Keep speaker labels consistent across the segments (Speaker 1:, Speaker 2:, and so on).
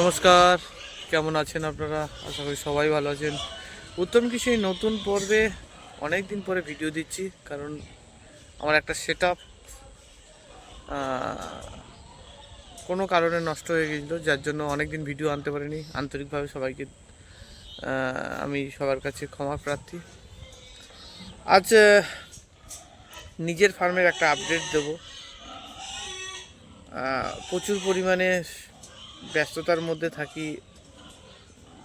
Speaker 1: নমস্কার, কেমন আছেন আপনারা? আশা করি সবাই ভালো আছেন। উত্তম কৃষি নতুন পর্বে অনেক দিন পরে ভিডিও দিচ্ছি, কারণ আমার একটা সেট আপ কোনো কারণে নষ্ট হয়ে গেছিল, যার জন্য অনেক দিন ভিডিও আনতে পারিনি। আন্তরিকভাবে সবাইকে আমি সবার কাছে ক্ষমা প্রার্থী। আজ নিজের ফার্মের একটা আপডেট দেবো। প্রচুর পরিমাণে ব্যস্ততার মধ্যে থাকি,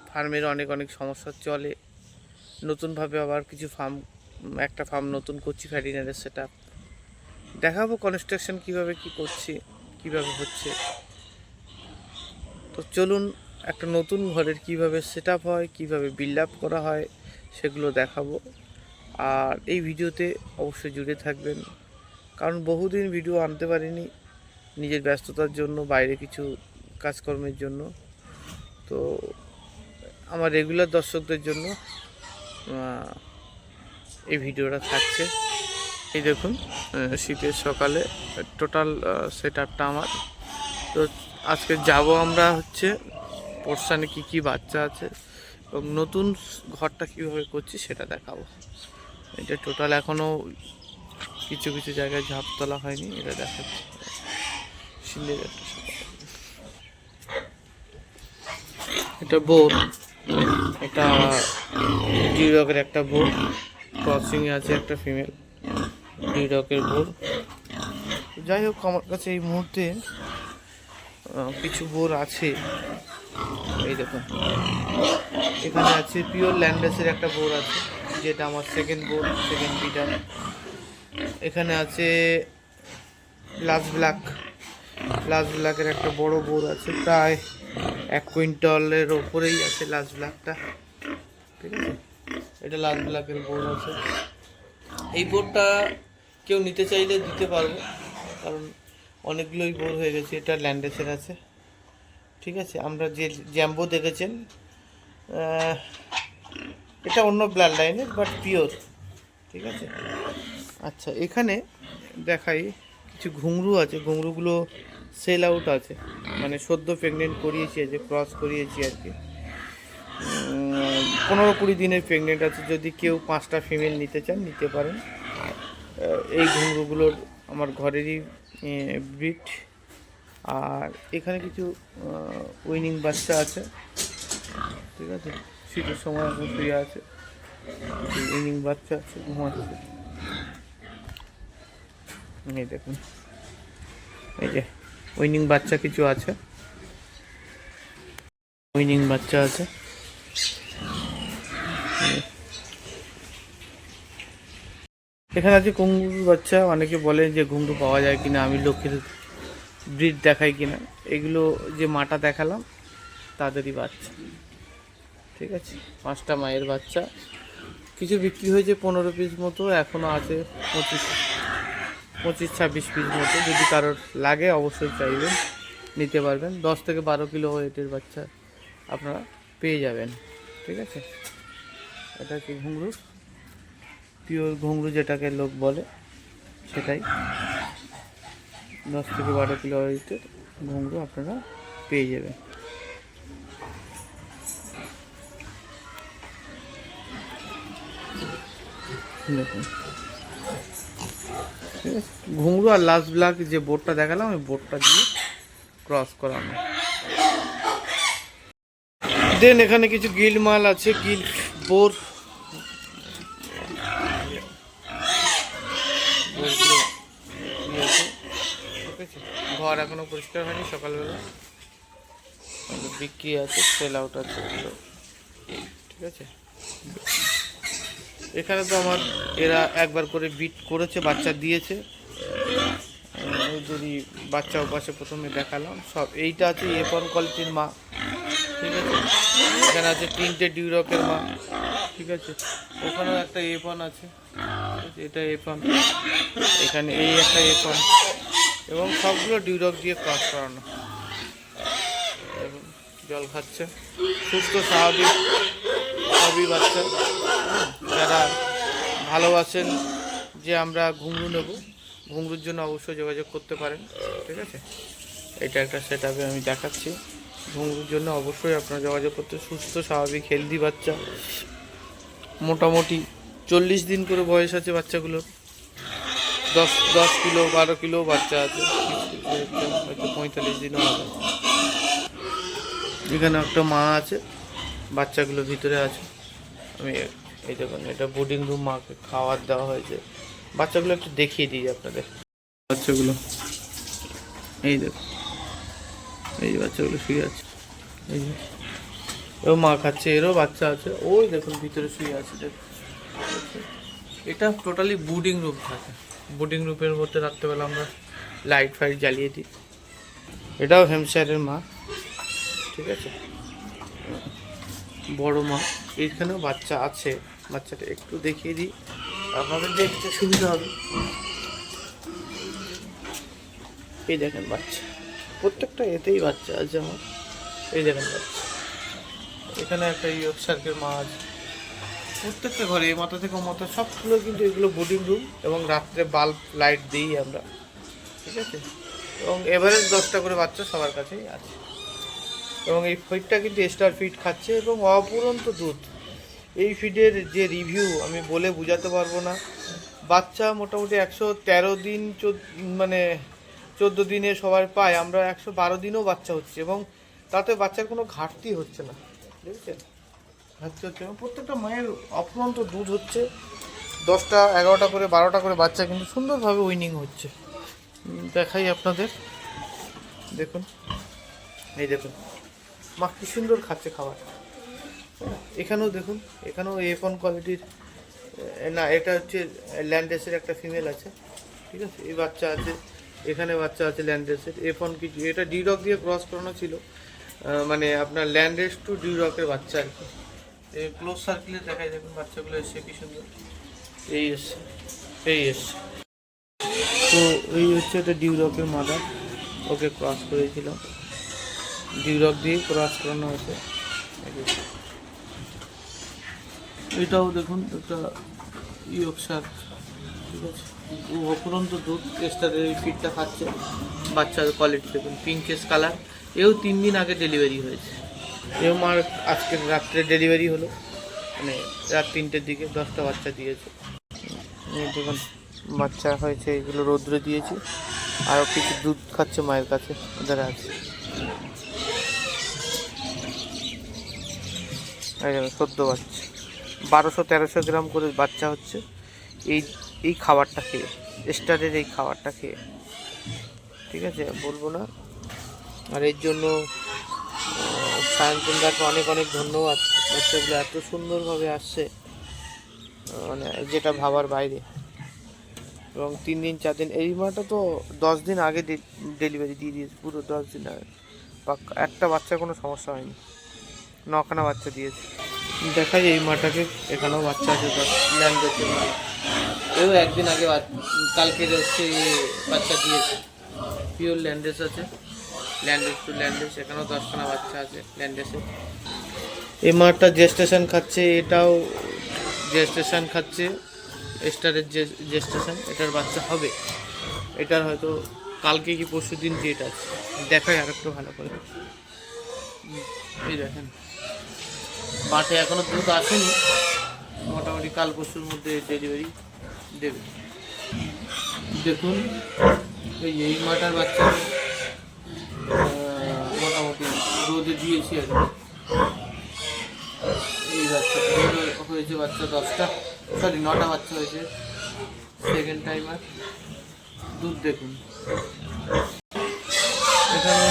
Speaker 1: ফার্মের অনেক অনেক সমস্যা চলে। নতুনভাবে আবার কিছু ফার্ম একটা ফার্ম নতুন করছি ভ্যারিনারের সেট আপ দেখাবো কনস্ট্রাকশন কীভাবে কি করছি, কীভাবে হচ্ছে। তো চলুন, একটা নতুন ঘরের কীভাবে সেট হয়, কীভাবে বিল্ড আপ করা হয়, সেগুলো দেখাবো। আর এই ভিডিওতে অবশ্যই জুড়ে থাকবেন। কারণ বহুদিন ভিডিও আনতে পারিনি, নিজের ব্যস্ততার জন্য বাইরে কিছু কাজকর্মের জন্য। তো আমার রেগুলার দর্শকদের জন্য এই ভিডিওটা থাকছে। এই দেখুন শীতের সকালে টোটাল সেট আপটা আমার। তো আজকে যাব আমরা হচ্ছে পোর্শানে কি কি বাচ্চা আছে এবং নতুন ঘরটা কীভাবে করছি সেটা দেখাবো। এটা টোটাল এখনও কিছু কিছু জায়গায় ঝাঁপ তোলা হয়নি, এটা দেখাচ্ছি। শিলের একটা সকাল এটা বোর এটা ডিউরকের একটা বোর ক্রসিংয়ে আছে একটা ফিমেল ডিউরকের বোর যাই হোক, আমার কাছে এই মুহূর্তে কিছু বোর আছে। এই দেখুন, এখানে আছে পিওর ল্যান্ডাসের একটা বোর আছে, যেটা আমার সেকেন্ড বোর সেকেন্ড বিটার এখানে আছে লাস্ট ব্ল্যাক লাস্ট ব্ল্যাকের একটা বড় বোর আছে, প্রায় এক কুইন্টলের ওপরেই আছে লাস্ট ব্ল্যাকটা ঠিক আছে? এটা লাস্ট ব্ল্যাকের বোর্ড আছে। এই বোর্ডটা কেউ নিতে চাইলে দিতে পারব, কারণ অনেকগুলোই বোর হয়ে গেছে, এটা ল্যান্ডেসের আছে। ঠিক আছে? আমরা যে জ্যাম্বো দেখেছেন এটা অন্য ব্লাড লাইনের, বাট পিওর। ঠিক আছে? আচ্ছা এখানে দেখাই কিছু ঘুংরু আছে। ঘুংরুগুলো সেল আউট আছে। মানে সদ্য প্রেগনেন্ট করিয়েছি যে ক্রস করিয়েছি আর কি। পনেরো কুড়ি দিনের প্রেগনেন্ট আছে, যদি কেউ পাঁচটা ফিমেল নিতে চান, নিতে পারেন। এই ঘুংরুগুলোর আমার ঘরেরই ব্রিড আর এখানে কিছু উইনিং বাচ্চা আছে। ঠিক আছে? শীতের সময় এখন শুয়ে আছে। উইনিং বাচ্চা আছে, ঘুমাচ্ছে। এই দেখুন। এই যে উইনিং বাচ্চা কিছু আছে? উইনিং বাচ্চা আছে। এখানে আছে ঘুঙ্গুর বাচ্চা, অনেকে বলে যে ঘুঙ্গু পাওয়া যায় কিনা, আমি লোকের ব্রিড দেখাই কিনা। এগুলো যে মাটা দেখালাম, তাদেরই বাচ্চা। ঠিক আছে? পাঁচটা মায়ের বাচ্চা। কিছু বিক্রি হয়েছে পনেরো পিস মতো এখনও আছে পঁচিশ। পঁচিশ, ছাব্বিশ পিস মতো, যদি কারোর লাগে অবশ্যই চাইবেন, নিতে পারবেন। দশ থেকে বারো কিলো ওয়েটের বাচ্চা আপনারা পেয়ে যাবেন, ঠিক আছে? এটা কি ঘুংরু পিওর ঘুঙরু যেটাকে লোক বলে, সেটাই। দশ থেকে বারো কিলো ওয়েটের ঘুঙরু আপনারা পেয়ে যাবেন। দেখুন। ঘুঙরু আর লাস্ট ব্লাক যে বোর্ডটা দেখালাম, ওই বোর্ডটা দিয়ে ক্রস করানো। দেন এখানে কিছু গিল্ড মাল আছে গিল বোর বোরগুলো দিয়েছে। ঠিক আছে ঘর এখনও পরিষ্কার হয়নি সকালবেলা। বিক্রি আছে সেল আউট আছে ঠিক আছে? এখানে তো আমার এরা একবার করে বিট করেছে, বাচ্চা দিয়েছে। যদি বাচ্চা ওপাশে প্রথমে দেখালাম, সব এইটা আছে এপন কোয়ালিটির মা, ঠিক আছে? এখানে আছে তিনটে ডিউরকের মা, ঠিক আছে? ওখানেও একটা এপন আছে এটা এপন এখানে এই একটা এপন এবং সবগুলো ডিউরক দিয়ে ক্রস করানো। জল খাচ্ছে। সুস্থ, স্বাভাবিক, সবই বাচ্চা। যারা ভালোবাসেন যে আমরা ঘুঙরু নেব, ঘুঙরুর জন্য অবশ্যই যোগাযোগ করতে পারেন, ঠিক আছে? এটা একটা সেট আমি দেখাচ্ছি। ঘুঙরুর জন্য অবশ্যই আপনার যোগাযোগ করতে সুস্থ, স্বাভাবিক হেলদি বাচ্চা। মোটামুটি চল্লিশ দিন করে বয়স আছে বাচ্চাগুলোর দশ দশ কিলো, বারো কিলো বাচ্চা আছে। হয়তো পঁয়তাল্লিশ দিনও হবে। এখানে একটা মা আছে। বাচ্চাগুলো ভিতরে আছে। আমি এই দেখুন এটা বোর্ডিং রুম মাকে খাবার দেওয়া হয়েছে। বাচ্চাগুলো একটু দেখিয়ে দিই আপনাদের। বাচ্চাগুলো এই দেখুন এই যে বাচ্চাগুলো শুয়ে আছে। এই যে ও মা খাচ্ছে এরও বাচ্চা আছে। ওই দেখুন ভিতরে শুয়ে আছে দেখুন। এটা টোটালি বোর্ডিং রুম থাকে। বোর্ডিং রুমের মধ্যে রাত্রেবেলা আমরা লাইট ফাইট জ্বালিয়ে দিই। এটাও হেমশায়ারের মা ঠিক আছে? বড় মা এইখানেও বাচ্চা আছে। বাচ্চাটা একটু দেখিয়ে দিই। আপনাদের দেখতে সুবিধা হবে। এই দেখেন বাচ্চা। প্রত্যেকটা এতেই বাচ্চা আছে আমার। এই দেখেন বাচ্চা। এখানে একটা ইয়ক সার্কের মাছ প্রত্যেকটা ঘরে, এই মাথা থেকে মাথা, সবগুলো কিন্তু এগুলো বোর্ডিং রুম এবং রাত্রে বাল্ব লাইট দিই আমরা। ঠিক আছে? এবং এভারেজ দশটা করে বাচ্চা সবার কাছেই আছে। এবং এই ফিডটা কিন্তু স্টার ফিড খাচ্ছে এবং অপুরন্ত দুধ। এই ফিডের যে রিভিউ আমি বলে বোঝাতে পারব না। বাচ্চা মোটামুটি একশো তেরো দিন মানে চোদ্দ দিনে সবাই পায়, আমরা একশো বারো দিনও বাচ্চা হচ্ছে এবং তাতে বাচ্চার কোনো ঘাটতি হচ্ছে না। বুঝেছেন? ঘাটতি হচ্ছে এবং প্রত্যেকটা মায়ের অফুরন্ত দুধ হচ্ছে। দশটা, এগারোটা করে, বারোটা করে বাচ্চা কিন্তু সুন্দরভাবে উইনিং হচ্ছে। দেখাই আপনাদের। দেখুন। এই দেখুন। মা, কি সুন্দর খাচ্ছে খাবার। এখানেও দেখুন, এখানেও এফন কোয়ালিটির না, এটা হচ্ছে ল্যান্ডেসের একটা ফিমেল আছে, ঠিক আছে? এই বাচ্চা আছে, এখানে বাচ্চা আছে ল্যান্ডেসের এফন কিছু, এটা ডিডক দিয়ে ক্রস করানো ছিল মানে আপনার ল্যান্ডেস টু ডিডকের বাচ্চা আর কি। এই ক্লোজ সার্কেলে দেখাই, দেখুন বাচ্চাগুলো এসছে, কি সুন্দর। এই এসছে এই এসছে। তো এই হচ্ছে এটা ডিউরকের মাদার ওকে ক্রস করেছিলাম। ডিউরক দিয়ে ক্রস করানো হয়েছে। এটাও দেখুন, একটা ইয়কশার ঠিক আছে? ও অপুরন্ত দুধ টেস্টারের এই ফিডটা খাচ্ছে, বাচ্চার কোয়ালিটি দেখুন পিঙ্কেস কালার এও তিন দিন আগে ডেলিভারি হয়েছে। এও মার আজকে রাত্রে ডেলিভারি হলো মানে রাত তিনটের দিকে দশটা বাচ্চা দিয়েছে। দেখুন, বাচ্চা হয়েছে, এগুলো রৌদ্রে দিয়েছি। আরও কিছু দুধ খাচ্ছে মায়ের কাছে, ওদের আছে সদ্য বাচ্চা। বারোশো, তেরোশো গ্রাম করে বাচ্চা হচ্ছে। এই এই খাবারটা খেয়ে, স্টারের এই খাবারটা খেয়ে। ঠিক আছে, বলব না। আর এর জন্য সায়ন্তনদাকে অনেক অনেক ধন্যবাদ। বাচ্চাগুলো এত সুন্দরভাবে আসছে মানে যেটা ভাবার বাইরে। এবং তিন দিন, চার দিন, এই মাটা তো দশ দিন আগে ডেলিভারি দিয়ে দিয়েছে, পুরো দশ দিন আগে। একটা বাচ্চার কোনো সমস্যা হয়নি। নখানা বাচ্চা দিয়েছে। দেখা যায় এই মাটাকে এখানেও বাচ্চা আছে ল্যান্ড হচ্ছে এও একদিন আগে কালকে হচ্ছে বাচ্চা দিয়েছে। পিওর ল্যান্ডেস আছে। ল্যান্ডেস টু ল্যান্ডেস এখানেও দশখানা বাচ্চা আছে ল্যান্ডেসে। এই মাঠটা জেস্টেশন খাচ্ছে এটাও জেস্টেশন খাচ্ছে স্টারের যে জেস্টেশন এটার বাচ্চা হবে। এটার হয়তো কালকে কি পরশু দিন ডেট আছে। দেখাই আর একটু ভালো করে। এই দেখেন। মাঠে এখনও দুধ আসেনি। মোটামুটি কাল পরশুর মধ্যে ডেলিভারি দেবে। দেখুন, এই এই মাটার বাচ্চা মোটামুটি রোদে দিয়েছি আর এই বাচ্চা হয়েছে বাচ্চা দশটা সরি নটা বাচ্চা হয়েছে। সেকেন্ড টাইমার দুধ দেখুন। এখানে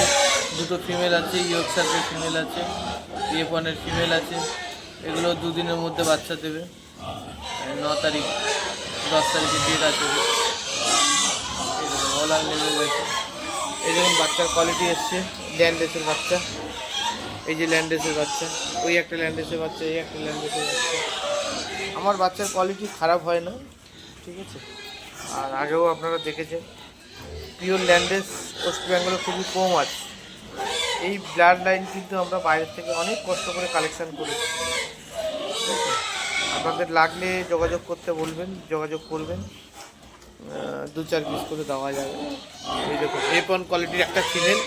Speaker 1: দুটো ফিমেল আছে ইয়কসারের ফিমেল আছে। ইয়েপনের ফিমেল আছে, এগুলো দুদিনের মধ্যে বাচ্চা দেবে। ন তারিখ, দশ তারিখে ডেট আছে। ওলার নেমে গেছে এই দেখুন বাচ্চার কোয়ালিটি এসছে ল্যান্ডেসের বাচ্চা। এই যে ল্যান্ডেসের বাচ্চা, ওই একটা ল্যান্ডেসের বাচ্চা, এই একটা ল্যান্ডেসের বাচ্চা। আমার বাচ্চার কোয়ালিটি খারাপ হয় না, ঠিক আছে? আর আগেও আপনারা দেখেছেন পিওর ল্যান্ডেস ওয়েস্ট বেঙ্গলে খুবই কম আছে। এই ব্লাড লাইন কিন্তু আমরা বাইরের থেকে অনেক কষ্ট করে কালেকশান করেছি? আপনাদের লাগলে যোগাযোগ করতে বলবেন, যোগাযোগ করবেন। দু চার পিস করে দেওয়া যাবে। এই দেখুন, এপন কোয়ালিটির একটা ফিমেল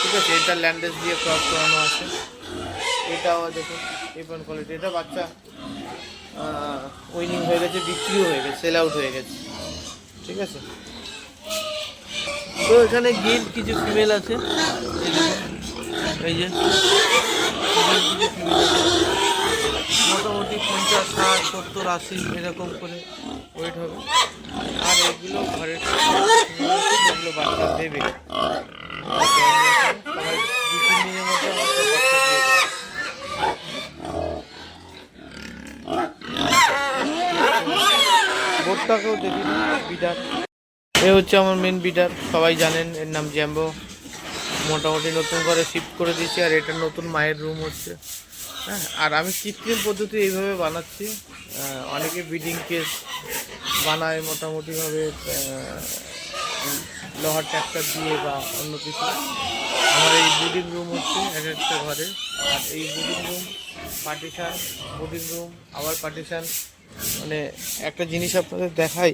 Speaker 1: ঠিক আছে, এটা ল্যান্ডেস দিয়ে ক্রস করানো আছে। এটাও দেখুন, এপন কোয়ালিটি এটা বাচ্চা উইনিং হয়ে গেছে, বিক্রিও হয়ে গেছে সেল আউট হয়ে গেছে। ঠিক আছে? তো এখানে গিল কিছু ফিমেল আছে। এই যে। মোটামুটি পঞ্চাশ, ষাট, সত্তর, আশি এরকম করে ওয়েট হবে। আর এগুলো ঘরের বাচ্চা দেবে। বিডার। এ হচ্ছে আমার মেন বিডার, সবাই জানেন, এর নাম জ্যাম্বো। মোটামুটি নতুন করে শিফট করে দিয়েছি, আর এটা নতুন মায়ের রুম হচ্ছে। হ্যাঁ আর আমি কৃত্রিম পদ্ধতি এইভাবে বানাচ্ছি। অনেকে বিডিং কেস বানায় মোটামুটিভাবে লোহার ট্র্যাক্টর দিয়ে বা অন্য কিছু। আমার এই বুডিং রুম হচ্ছে এক একটা ঘরে। আর এই বুডিং রুম পার্টিশান বুডিং রুম আবার পার্টিশান মানে একটা জিনিস আপনাদের দেখাই।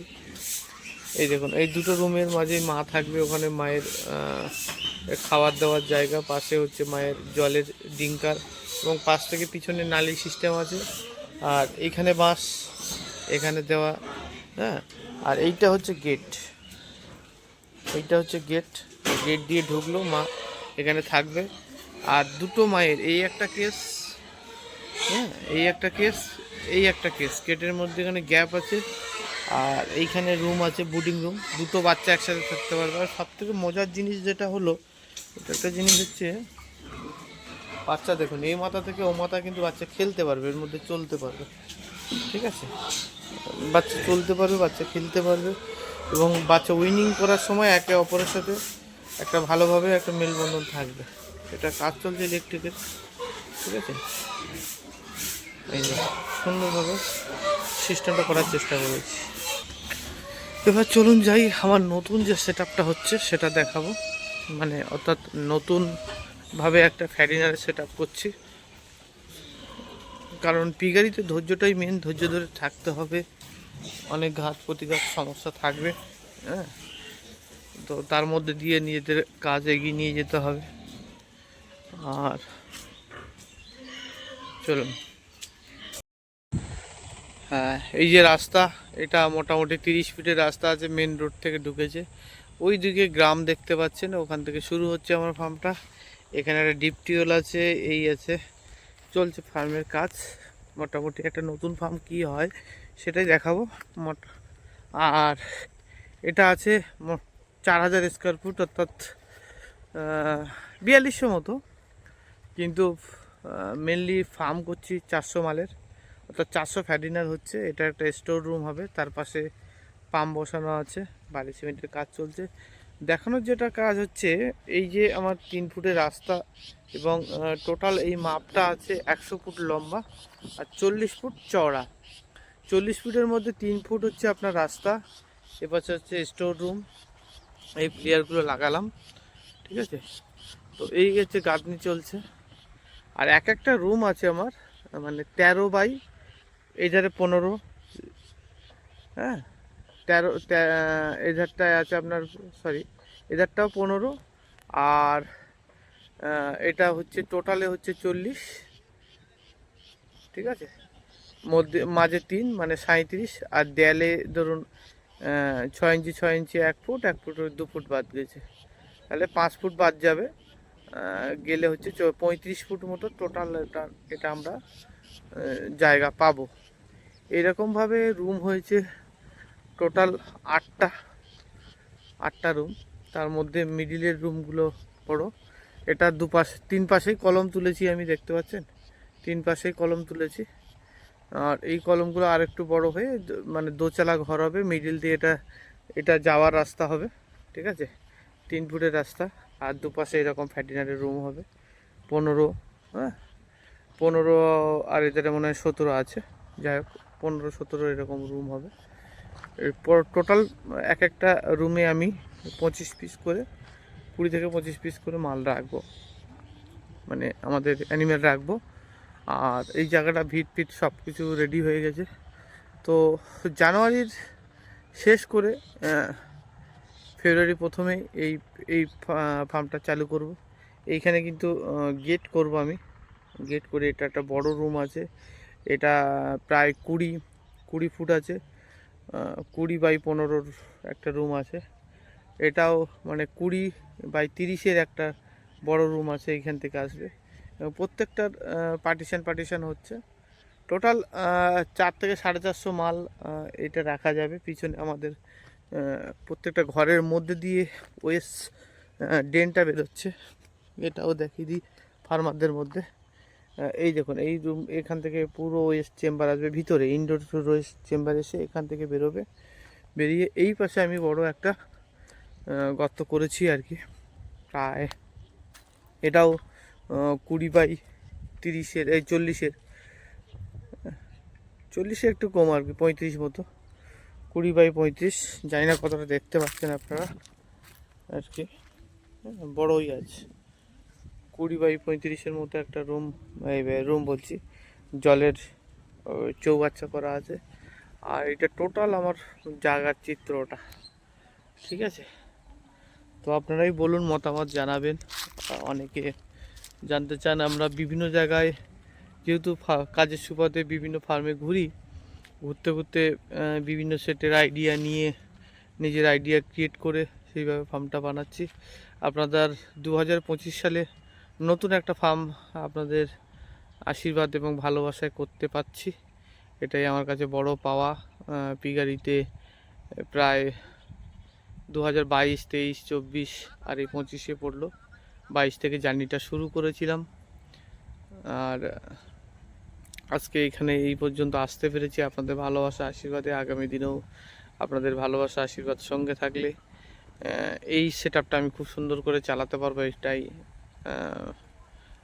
Speaker 1: এই দেখুন, এই দুটো রুমের মাঝে মা থাকবে ওখানে মায়ের খাবার দাওয়ার জায়গা, পাশে হচ্ছে মায়ের জলের ডিঙ্কার এবং পাশ থেকে পিছনে নালি সিস্টেম আছে। আর এইখানে বাঁশ, এখানে দেওয়া হ্যাঁ? আর এইটা হচ্ছে গেট এইটা হচ্ছে গেট গেট দিয়ে ঢুকলো, মা এখানে থাকবে। আর দুটো মায়ের, এই একটা কেস হ্যাঁ? এই একটা কেস এই একটা কেস গেটের মধ্যে এখানে গ্যাপ আছে। আর এইখানে রুম আছে বুডিং রুম দুটো বাচ্চা একসাথে থাকতে পারবে। আর সব থেকে মজার জিনিস যেটা হলো এটা একটা জিনিস হচ্ছে, বাচ্চা দেখুন, এই মাথা থেকে ও মাথা কিন্তু বাচ্চা খেলতে পারবে, এর মধ্যে চলতে পারবে, ঠিক আছে? বাচ্চা চলতে পারবে, বাচ্চা খেলতে পারবে, এবং বাচ্চা উইনিং করার সময় একে অপরের সাথে একটা ভালোভাবে একটা মেলবন্ধন থাকবে। এটা কাজ চলছে ইলেকট্রিকের ঠিক আছে? এই সুন্দরভাবে সিস্টেমটা করার চেষ্টা করেছি। এবার চলুন যাই, আমার নতুন যে সেট হচ্ছে, সেটা দেখাবো। মানে অর্থাৎ নতুনভাবে একটা ফ্যারিনারে সেট আপ করছি। কারণ পিগারিতে ধৈর্যটাই মেন ধৈর্য ধরে থাকতে হবে। অনেক ঘাত প্রতিঘাত সমস্যা থাকবে হ্যাঁ? তো তার মধ্যে দিয়ে নিজেদের কাজ এগিয়ে নিয়ে যেতে হবে। আর চলুন। হ্যাঁ এই যে রাস্তা, এটা মোটামুটি তিরিশ ফিটের রাস্তা আছে মেন রোড থেকে ঢুকেছে। ওই দিকে গ্রাম দেখতে পাচ্ছেন, ওখান থেকে শুরু হচ্ছে আমার ফার্মটা এখানে একটা ডিপ টিউল আছে, এই আছে। চলছে ফার্মের কাজ। মোটামুটি একটা নতুন ফার্ম কি হয় সেটাই দেখাবো। আর এটা আছে চার হাজার স্কোয়ার ফুট অর্থাৎ বিয়াল্লিশশো মতো। কিন্তু মেনলি ফার্ম করছি চারশো মালের। অর্থাৎ চারশো ফ্যাডিনার হচ্ছে। এটা একটা স্টোর রুম হবে। তার পাশে পাম্প বসানো আছে। বালি সিমেন্টের কাজ চলছে। দেখানোর যেটা কাজ হচ্ছে, এই যে আমার তিন ফুটের রাস্তা এবং টোটাল এই মাপটা আছে একশো ফুট লম্বা আর চল্লিশ ফুট চওড়া। চল্লিশ ফুটের মধ্যে তিন ফুট হচ্ছে আপনার রাস্তা, এপাশে হচ্ছে স্টোর রুম এই প্লেয়ারগুলো লাগালাম, ঠিক আছে? তো এই হচ্ছে গাঁথনি চলছে। আর এক একটা রুম আছে আমার মানে তেরো বাই এই ধারে পনেরো হ্যাঁ? তেরো এধারটায় আছে আপনার সরি এধারটাও পনেরো আর এটা হচ্ছে টোটালে হচ্ছে চল্লিশ। ঠিক আছে? মধ্যে, মাঝে তিন মানে সাঁত্রিশ আর দেয়ালে ধরুন ছয় ইঞ্চি ছয় ইঞ্চি এক ফুট এক ফুট দু ফুট বাদ গেছে। তাহলে পাঁচ ফুট বাদ যাবে গেলে হচ্ছে পঁয়ত্রিশ ফুট মতো টোটাল এটা এটা আমরা জায়গা পাবো। এরকমভাবে রুম হয়েছে টোটাল আটটা আটটা রুম তার মধ্যে মিডিলের রুমগুলো বড় এটা দুপাশ, তিন পাশেই কলম তুলেছি আমি, দেখতে পাচ্ছেন? তিন পাশেই কলম তুলেছি। আর এই কলমগুলো আর একটু বড় হয়ে মানে দোচালা ঘর হবে। মিডিল দিয়ে এটা এটা যাওয়ার রাস্তা হবে, ঠিক আছে? তিন ফুটের রাস্তা। আর দুপাশে এরকম ফ্যাটিনারের রুম হবে। পনেরো হ্যাঁ? পনেরো আর এদের মনে হয় সতেরো আছে। যাই হোক, পনেরো, সতেরো এরকম রুম হবে। এরপর টোটাল এক একটা রুমে আমি পঁচিশ পিস করে, কুড়ি থেকে পঁচিশ পিস করে মাল রাখব। মানে আমাদের অ্যানিমেল রাখব। আর এই জায়গাটা ভিট ফিট সব কিছু রেডি হয়ে গেছে। তো জানুয়ারির শেষ করে ফেব্রুয়ারি প্রথমে এই এই ফার্মটা চালু করব। এইখানে কিন্তু গেট করব আমি। গেট করে এটা একটা বড় রুম আছে। এটা প্রায় কুড়ি কুড়ি ফুট আছে। কুড়ি বাই পনেরোর একটা রুম আছে। এটাও মানে কুড়ি বাই তিরিশের একটা বড় রুম আছে এইখান থেকে আসবে। প্রত্যেকটার পার্টিশন পার্টিশন হচ্ছে। টোটাল চার থেকে সাড়ে চারশো মাল এটা রাখা যাবে পিছনে আমাদের প্রত্যেকটা ঘরের মধ্যে দিয়ে ওয়েস ড্রেনটা বেরোচ্ছে। এটাও দেখিয়ে দিই ফার্মারদের মধ্যে। এই দেখুন এই রুম এখান থেকে পুরো ওয়েস্ট চেম্বার আসবে ভিতরে ইনডোর ওয়েস্ট চেম্বার এসে এখান থেকে বেরোবে। বেরিয়ে এই পাশে আমি বড় একটা গর্ত করেছি আর কি। প্রায় এটাও কুড়ি বাই তিরিশের এই চল্লিশের চল্লিশে একটু কম আর কি পঁয়ত্রিশ মতো। কুড়ি বাই পঁয়ত্রিশ জানি না কতটা দেখতে পাচ্ছেন আপনারা। আর কি হ্যাঁ, বড়ই আছে। কুড়ি বাই পঁয়ত্রিশের মতো একটা রুম রুম বলছি। জলের চৌবাচ্চা করা আছে। আর এটা টোটাল আমার জায়গার চিত্রটা। ঠিক আছে? তো আপনারাই বলুন, মতামত জানাবেন। অনেকে জানতে চান, আমরা বিভিন্ন জায়গায় যেহেতু কাজের সুবাদে বিভিন্ন ফার্মে ঘুরি, ঘুরতে ঘুরতে বিভিন্ন সেটের আইডিয়া নিয়ে, নিজের আইডিয়া ক্রিয়েট করে সেইভাবে ফার্মটা বানাচ্ছি। আপনাদের দু হাজার পঁচিশ সালে নতুন একটা ফার্ম আপনাদের আশীর্বাদ এবং ভালোবাসায় করতে পারছি। এটাই আমার কাছে বড় পাওয়া পিগারিতে প্রায় দু হাজার বাইশ, তেইশ, চব্বিশ আর এই পঁচিশে পড়ল। বাইশ থেকে জার্নিটা শুরু করেছিলাম। আর আজকে এখানে এই পর্যন্ত আসতে পেরেছি। আপনাদের ভালোবাসা, আশীর্বাদে আগামী দিনেও আপনাদের ভালোবাসা, আশীর্বাদ সঙ্গে থাকলে এই সেট আমি খুব সুন্দর করে চালাতে পারব। এটাই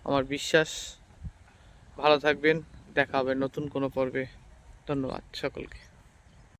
Speaker 1: আমার বিশ্বাস। ভালো থাকবেন দেখা হবে নতুন কোনো পর্বে। ধন্যবাদ সকলকে।